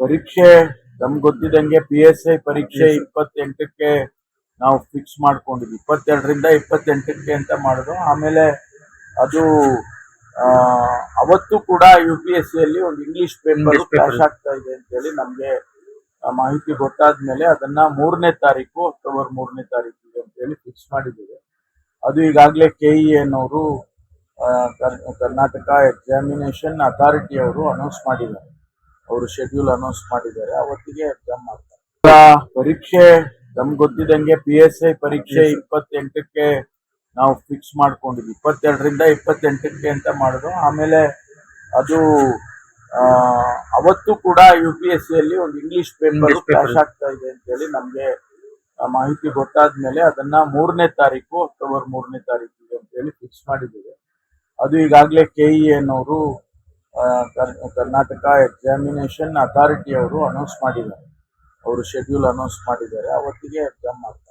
ಪರೀಕ್ಷೆ. ನಮ್ಗೆ ಗೊತ್ತಿದ್ದಂಗೆ P S I ಪರೀಕ್ಷೆ ಇಪ್ಪತ್ತೆಂಟಕ್ಕೆ ನಾವು ಫಿಕ್ಸ್ ಮಾಡ್ಕೊಂಡಿದ್ವಿ. ಇಪ್ಪತ್ತೆರಡರಿಂದ ಇಪ್ಪತ್ತೆಂಟಕ್ಕೆ ಅಂತ ಮಾಡಿದ್ರು ಆಮೇಲೆ ಅದು ಅವತ್ತು ಕೂಡ ಯು ಪಿ ಎಸ್ ಸಿಯಲ್ಲಿ ಒಂದು ಇಂಗ್ಲಿಷ್ ಪೇಪರ್ ಕ್ಲಾಶ್ ಆಗ್ತಾ ಇದೆ ಅಂತೇಳಿ ನಮಗೆ ಮಾಹಿತಿ ಗೊತ್ತಾದ್ಮೇಲೆ ಅದನ್ನ ಮೂರನೇ ತಾರೀಕು ಅಕ್ಟೋಬರ್ ಮೂರನೇ ಅಂತ ಅಂತೇಳಿ ಫಿಕ್ಸ್ ಮಾಡಿದ್ದೇವೆ. ಅದು ಈಗಾಗಲೇ ಕೆ ಇ ಎನ್ನವರು ಕರ್ನಾಟಕ ಎಕ್ಸಾಮಿನೇಷನ್ ಅಥಾರಿಟಿ ಅವರು ಅನೌನ್ಸ್ ಮಾಡಿದ್ದಾರೆ. ಅವರು ಶೆಡ್ಯೂಲ್ ಅನೌನ್ಸ್ ಮಾಡಿದ್ದಾರೆ ಅವತ್ತಿಗೆ ಎಕ್ಸಾಮ್ ಮಾಡ್ತಾರೆ. ಪರೀಕ್ಷೆ ನಮ್ಗೆ ಗೊತ್ತಿದ್ದಂಗೆ ಪಿ ಎಸ್ ಐ ಪರೀಕ್ಷೆ ಇಪ್ಪತ್ತೆಂಟಕ್ಕೆ ನಾವು ಫಿಕ್ಸ್ ಮಾಡ್ಕೊಂಡಿದ್ವಿ. ಇಪ್ಪತ್ತೆರಡರಿಂದ ಇಪ್ಪತ್ತೆಂಟಕ್ಕೆ ಅಂತ ಮಾಡಿದ್ರು ಆಮೇಲೆ ಅದು ಅವತ್ತು ಕೂಡ ಯು ಪಿ ಎಸ್ ಸಿಯಲ್ಲಿ ಒಂದು ಇಂಗ್ಲಿಷ್ ಪೇಪರ್ ಕ್ಲಾಶ್ ಆಗ್ತಾ ಇದೆ ಅಂತೇಳಿ ನಮಗೆ ಮಾಹಿತಿ ಗೊತ್ತಾದ್ಮೇಲೆ ಅದನ್ನ ಮೂರನೇ ತಾರೀಕು ಅಕ್ಟೋಬರ್ ಮೂರನೇ ತಾರೀಕಿಗೆ ಅಂತೇಳಿ ಫಿಕ್ಸ್ ಮಾಡಿದ್ದೇವೆ. ಅದು ಈಗಾಗಲೇ ಕೆ ಇ ಎನ್ನವರು ಕರ್ನಾಟಕ ಎಕ್ಸಾಮಿನೇಷನ್ ಅಥಾರಿಟಿ ಅವರು ಅನೌನ್ಸ್ ಮಾಡಿದ್ದಾರೆ. ಅವರು ಶೆಡ್ಯೂಲ್ ಅನೌನ್ಸ್ ಮಾಡಿದ್ದಾರೆ. ಅವತ್ತಿಗೆ ಎಕ್ಸಾಮ್ ಮಾಡ್ತಾರೆ.